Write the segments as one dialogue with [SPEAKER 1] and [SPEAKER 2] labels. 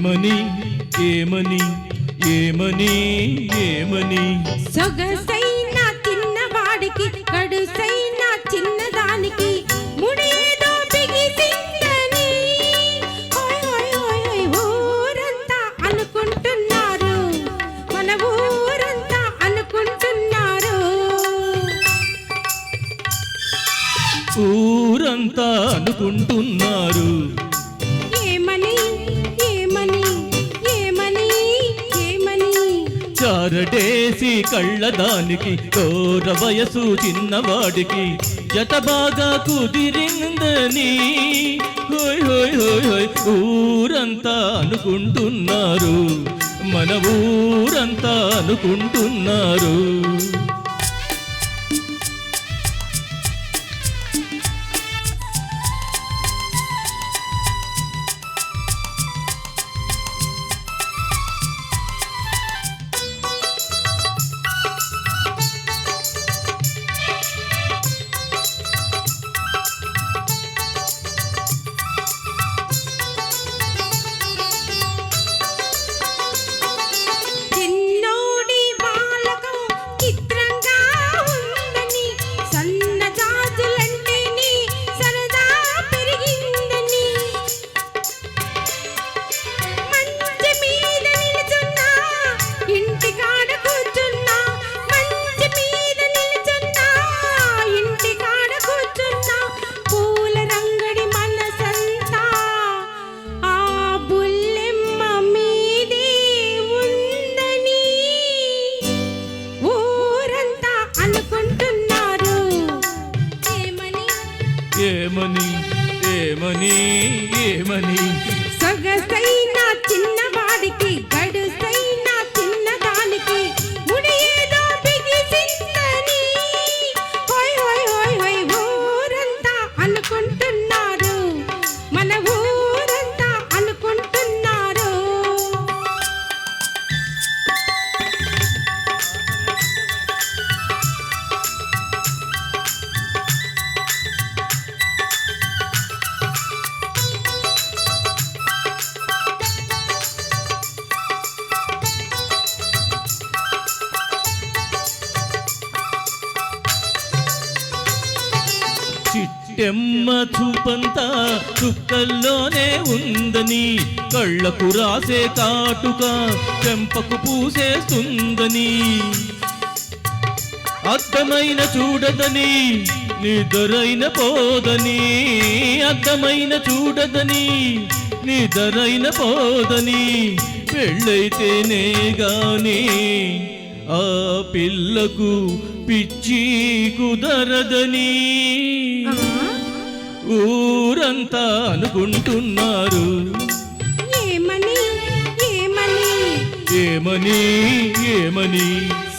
[SPEAKER 1] ఏమని ఏమని ఏమని ఏమని?
[SPEAKER 2] సొగసైన చిన్నవాడికి కడుసైన చిన్నదానికి ముడేదో బిగిసిందని హోయ్ ఊరంతా అనుకుంటున్నారు. మన ఊరంతా అనుకుంటున్నారు.
[SPEAKER 1] ఊరంతా అనుకుంటున్నారు.
[SPEAKER 2] ఏమని?
[SPEAKER 1] చారటేసి కళ్ళదానికి తోర వయసు చిన్నవాడికి జత బాగా కుదిరిందని హోయ్ హోయ్ హోయ్ హోయ్ ఊరంతా అనుకుంటున్నారు మన ఊరంతా అనుకుంటున్నారు.
[SPEAKER 2] ఏమని
[SPEAKER 1] ఏమని?
[SPEAKER 2] సొగసైన చిన్నవాడికి గడుసైన చిన్నదానికి ముడి బిగిసిందని హోయ్ హోయ్ హోయ్ హోయ్ ఊరంతా అనుకుంటున్నారు
[SPEAKER 1] చిట్టెమ్మ చూపంతా చుక్కల్లోనే ఉందని కళ్ళకు రాసే కాటుక చెంపకు పూసేస్తుందని. అర్థమైన చూడదని నిదరైన పోదని అర్థమైన చూడదని నిదరైన పోదని పెళ్ళైతేనే గానీ ఆ పిల్లకు పిచ్చి కుదరదని ఊరంతా అనుకుంటున్నారు.
[SPEAKER 2] ఏమని ఏమని?
[SPEAKER 1] ఏమని ఏమని?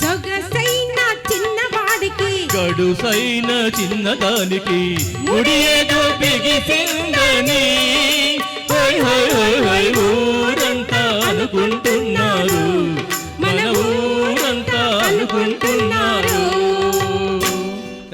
[SPEAKER 2] సొగసైన చిన్నవాడికి.
[SPEAKER 1] గడుసైన చిన్నదానికి ముడి ఏదో బిగిసిందని.